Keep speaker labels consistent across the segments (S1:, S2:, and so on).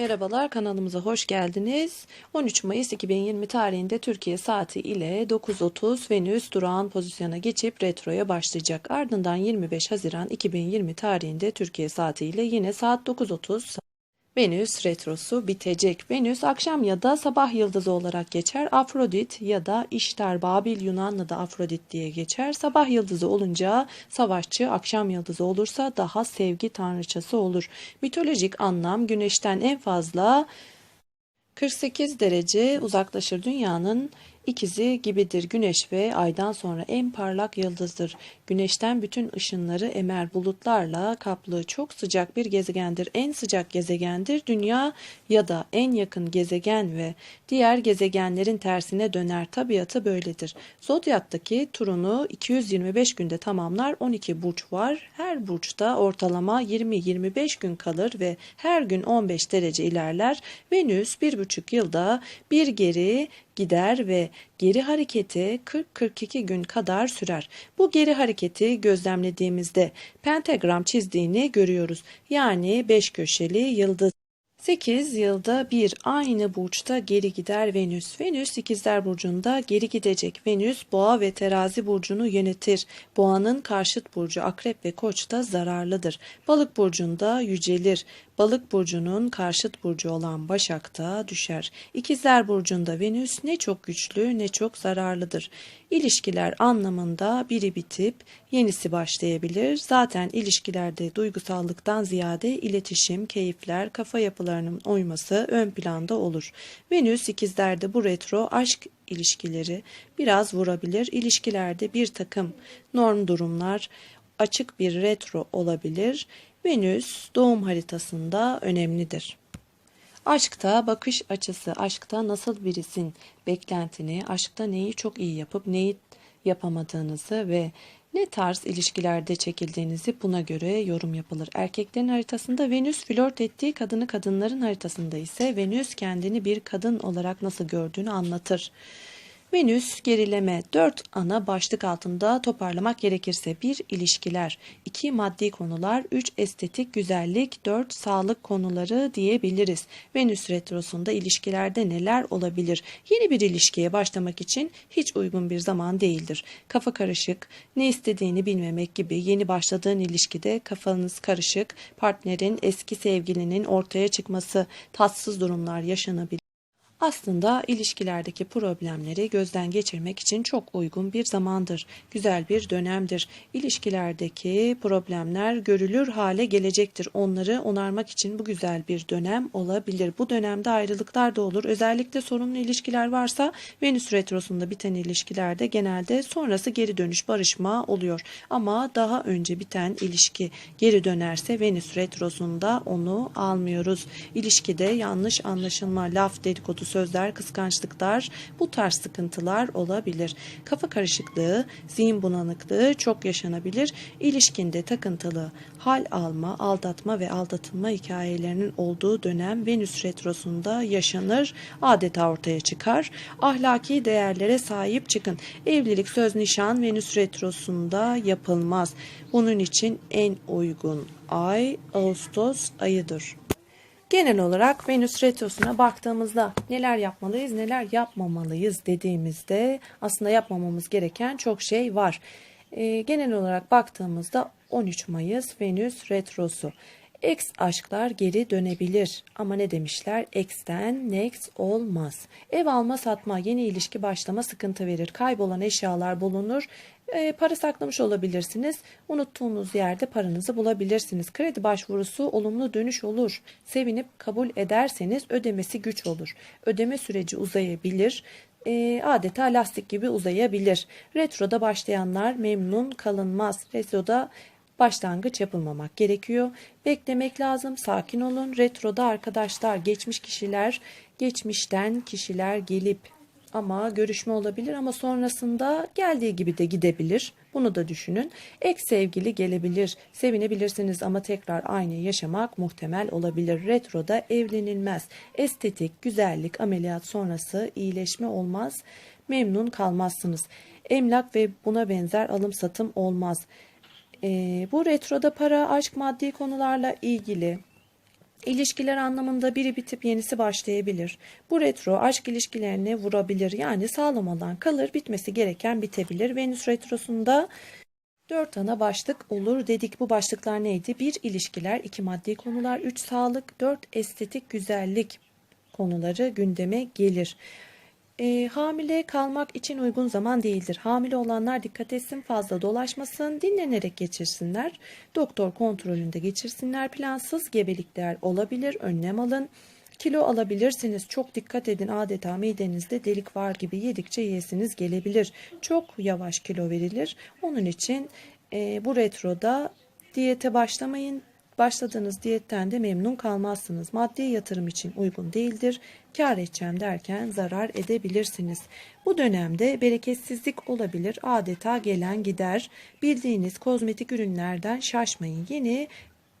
S1: Merhabalar kanalımıza hoş geldiniz. 13 Mayıs 2020 tarihinde Türkiye saati ile 9.30 Venüs durağan pozisyona geçip retroya başlayacak. Ardından 25 Haziran 2020 tarihinde Türkiye saati ile yine saat 9.30 Venüs retrosu bitecek. Venüs akşam ya da sabah yıldızı olarak geçer. Afrodit ya da İştar Babil Yunanlı'da Afrodit diye geçer. Sabah yıldızı olunca savaşçı, akşam yıldızı olursa daha sevgi tanrıçası olur. Mitolojik anlam güneşten en fazla 48 derece uzaklaşır dünyanın ikizi gibidir. Güneş ve aydan sonra en parlak yıldızdır. Güneşten bütün ışınları emer bulutlarla kaplı çok sıcak bir gezegendir. En sıcak gezegendir. Dünya ya da en yakın gezegen ve diğer gezegenlerin tersine döner. Tabiatı böyledir. Zodyaktaki turunu 225 günde tamamlar. 12 burç var. Her burçta ortalama 20-25 gün kalır ve her gün 15 derece ilerler. Venüs bir buçuk yılda bir geri gider ve geri hareketi 40-42 gün kadar sürer. Bu geri hareketi gözlemlediğimizde pentagram çizdiğini görüyoruz. Yani beş köşeli yıldız. 8 yılda bir aynı burçta geri gider Venüs. Venüs ikizler burcunda geri gidecek. Venüs boğa ve terazi burcunu yönetir. Boğanın karşıt burcu akrep ve koç da zararlıdır. Balık burcunda yücelir. Balık burcunun karşıt burcu olan Başak'ta düşer. İkizler burcunda Venüs ne çok güçlü ne çok zararlıdır. İlişkiler anlamında biri bitip yenisi başlayabilir. Zaten ilişkilerde duygusallıktan ziyade iletişim, keyifler, kafa yapılarının uyması ön planda olur. Venüs ikizlerde bu retro aşk ilişkileri biraz vurabilir. İlişkilerde bir takım norm durumlar açık bir retro olabilir. Venüs doğum haritasında önemlidir. Aşkta bakış açısı, aşkta nasıl birisin beklentini, aşkta neyi çok iyi yapıp neyi yapamadığınızı ve ne tarz ilişkilerde çekildiğinizi buna göre yorum yapılır. Erkeklerin haritasında Venüs flört ettiği kadını kadınların haritasında ise Venüs kendini bir kadın olarak nasıl gördüğünü anlatır. Venüs gerileme 4 ana başlık altında toparlamak gerekirse 1 ilişkiler, 2 maddi konular, 3 estetik güzellik, 4 sağlık konuları diyebiliriz. Venüs retrosunda ilişkilerde neler olabilir? Yeni bir ilişkiye başlamak için hiç uygun bir zaman değildir. Kafa karışık, ne istediğini bilmemek gibi yeni başladığın ilişkide kafanız karışık, partnerin eski sevgilinin ortaya çıkması, tatsız durumlar yaşanabilir. Aslında ilişkilerdeki problemleri gözden geçirmek için çok uygun bir zamandır. Güzel bir dönemdir. İlişkilerdeki problemler görülür hale gelecektir. Onları onarmak için bu güzel bir dönem olabilir. Bu dönemde ayrılıklar da olur. Özellikle sorunlu ilişkiler varsa Venüs retrosunda biten ilişkilerde genelde sonrası geri dönüş barışma oluyor. Ama daha önce biten ilişki geri dönerse Venüs retrosunda onu almıyoruz. İlişkide yanlış anlaşılma, laf dedikodu sözler, kıskançlıklar bu tarz sıkıntılar olabilir. Kafa karışıklığı, zihin bulanıklığı çok yaşanabilir. İlişkinde takıntılı, hal alma, aldatma ve aldatılma hikayelerinin olduğu dönem Venüs retrosunda yaşanır, adeta ortaya çıkar. Ahlaki değerlere sahip çıkın. Evlilik, söz, nişan Venüs retrosunda yapılmaz. Bunun için en uygun ay Ağustos ayıdır. Genel olarak Venüs retrosuna baktığımızda neler yapmalıyız, neler yapmamalıyız dediğimizde aslında yapmamamız gereken çok şey var. Ee, genel olarak baktığımızda 13 Mayıs Venüs retrosu. Ex aşklar geri dönebilir ama ne demişler? Ex'ten next olmaz. Ev alma satma, yeni ilişki başlama sıkıntı verir. Kaybolan eşyalar bulunur. E, para saklamış olabilirsiniz. Unuttuğunuz yerde paranızı bulabilirsiniz. Kredi başvurusu olumlu dönüş olur. Sevinip kabul ederseniz ödemesi güç olur. Ödeme süreci uzayabilir. E, adeta lastik gibi uzayabilir. Retroda başlayanlar memnun kalınmaz. Retroda başlangıç yapılmamak gerekiyor. Beklemek lazım. Sakin olun. Retroda arkadaşlar, geçmiş kişiler, geçmişten kişiler gelip ama görüşme olabilir ama sonrasında geldiği gibi de gidebilir. Bunu da düşünün. Ek sevgili gelebilir. Sevinebilirsiniz ama tekrar aynı yaşamak muhtemel olabilir. Retroda evlenilmez. Estetik, güzellik, ameliyat sonrası iyileşme olmaz. Memnun kalmazsınız. Emlak ve buna benzer alım satım olmaz. Ee, bu retroda para, aşk, maddi konularla ilgili İlişkiler anlamında biri bitip yenisi başlayabilir. Bu retro aşk ilişkilerine vurabilir. Yani sağlam olan kalır, bitmesi gereken bitebilir. Venüs retrosunda Dört ana başlık olur dedik. Bu başlıklar neydi? Bir ilişkiler, iki maddi konular, üç sağlık, dört estetik güzellik konuları gündeme gelir. Ee, hamile kalmak için uygun zaman değildir. Hamile olanlar dikkat etsin, fazla dolaşmasın, dinlenerek geçirsinler. Doktor kontrolünde geçirsinler. Plansız gebelikler olabilir, önlem alın. Kilo alabilirsiniz. Çok dikkat edin. Adeta midenizde delik var gibi yedikçe yiyesiniz gelebilir. Çok yavaş kilo verilir. Onun için e, bu retroda diyete başlamayın. Başladığınız diyetten de memnun kalmazsınız. Maddi yatırım için uygun değildir. Kar edeceğim derken zarar edebilirsiniz. Bu dönemde bereketsizlik olabilir. Adeta gelen gider. Bildiğiniz kozmetik ürünlerden şaşmayın. Yeni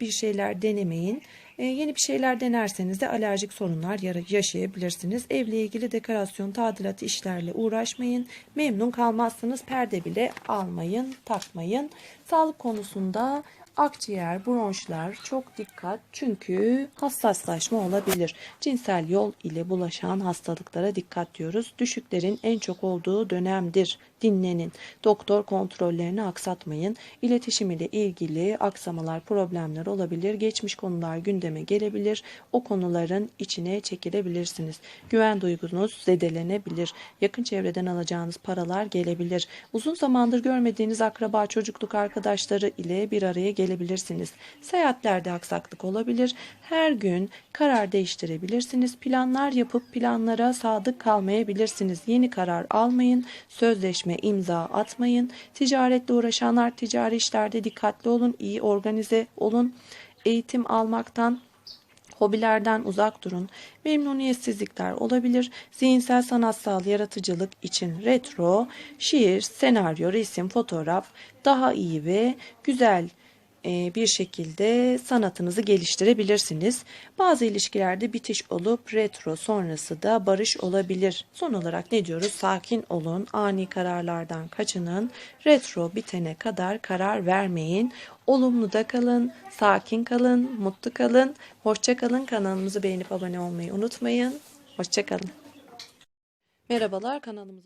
S1: bir şeyler denemeyin. Ee, yeni bir şeyler denerseniz de alerjik sorunlar yaşayabilirsiniz. Evle ilgili dekorasyon, tadilat işlerle uğraşmayın. Memnun kalmazsınız. Perde bile almayın, takmayın. Sağlık konusunda akciğer, bronşlar çok dikkat çünkü hassaslaşma olabilir. Cinsel yol ile bulaşan hastalıklara dikkat diyoruz. Düşüklerin en çok olduğu dönemdir. Dinlenin. Doktor kontrollerini aksatmayın. İletişim ile ilgili aksamalar, problemler olabilir. Geçmiş konular gündeme gelebilir. O konuların içine çekilebilirsiniz. Güven duygunuz zedelenebilir. Yakın çevreden alacağınız paralar gelebilir. Uzun zamandır görmediğiniz akraba, çocukluk arkadaşları ile bir araya gelebilirsiniz. Seyahatlerde aksaklık olabilir. Her gün karar değiştirebilirsiniz. Planlar yapıp planlara sadık kalmayabilirsiniz. Yeni karar almayın. Sözleşme imza atmayın. Ticaretle uğraşanlar ticari işlerde dikkatli olun. iyi organize olun. Eğitim almaktan Hobilerden uzak durun. Memnuniyetsizlikler olabilir. Zihinsel sanatsal yaratıcılık için retro, şiir, senaryo, resim, fotoğraf daha iyi ve güzel bir şekilde sanatınızı geliştirebilirsiniz. Bazı ilişkilerde bitiş olup retro sonrası da barış olabilir. Son olarak ne diyoruz? Sakin olun, ani kararlardan kaçının. Retro bitene kadar karar vermeyin. Olumlu da kalın, sakin kalın, mutlu kalın. Hoşça kalın. Kanalımızı beğenip abone olmayı unutmayın. Hoşça kalın. Merhabalar kanalımıza